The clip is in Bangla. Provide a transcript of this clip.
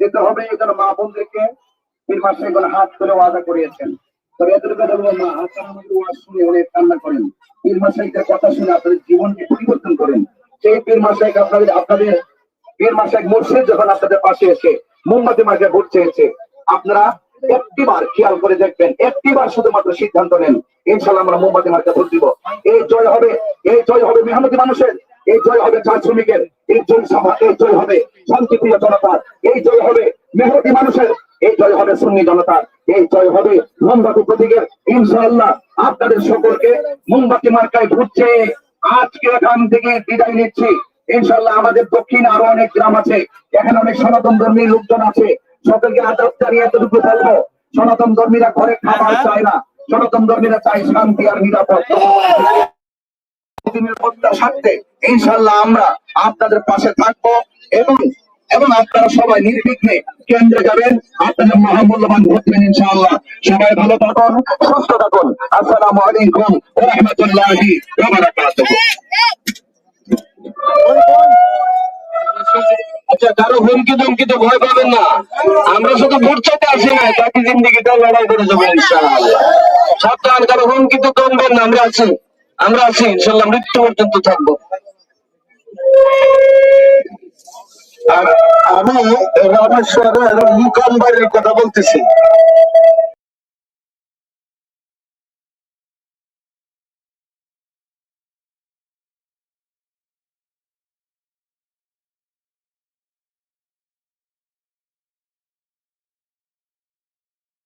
যেতে হবে এখানে মা বোনদেরকে। পীর মাসে হাত করে ওয়াদা করিয়েছেন। আপনারা একটিবার খেয়াল করে দেখবেন, একটিবার শুধুমাত্র সিদ্ধান্ত নেন ইনশাল্লাহ আমরা মোমবাতি মার্কে ভোট দিব। এই জয় হবে, এই জয় হবে মেহনতি মানুষের, এই জয় হবে চা শ্রমিকের, এই জয় সভা, এই জয় হবে শান্তিপ্রিয় জনতার, এই জয় হবে মেহনতি মানুষের, এই জয় হবে সুন্নি জনতার। এই জয় হবে। মোমবাতি প্রতীকের ইনশাআল্লাহ আপনাদের সকলকে মোমবাতি মার্কায় ঘুরছে আজকে এখান থেকে বিদায় নিচ্ছি। ইনশাআল্লাহ আমাদের দক্ষিণে আরও অনেক গ্রাম আছে। এখানে অনেক সনাতন ধর্মী লোকজন আছে। সকলকে আদব জানিয়ে এতটুকু বলব। সনাতন ধর্মীরা ঘরে খাবার চায় না। সনাতন ধর্মীরা চায় শান্তি আর নিরাপদ। নিরাপত্তার ইনশাল্লাহ আমরা আপনাদের পাশে থাকব এবং এবং আপনারা সবাই নির্বিঘ্নে কেন্দ্রে যাবেন। আপনাদের মহামূল্যবান ভোট দেবেন ইনশাআল্লাহ। সবাই ভালো থাকুন, সুস্থ থাকুন। আসসালামু আলাইকুম ওয়া রাহমাতুল্লাহি ওয়া বারাকাতুহু। আচ্ছা কারও হুমকি ধমকি তো ভয় পাবেন না। আমরা শুধু ভোট চাইতে আসি না, বাকি জিন্দিগিটা লড়াই করে যাব ইনশাআল্লাহ। সাবধান, কারও হুমকি তো কমবেন না, আমরা আছি। আমরা আছি ইনশাল্লাহ মৃত্যু পর্যন্ত থাকব। আমি রামেশ্বরের মুকাম বাড়ির কথা বলতেছি।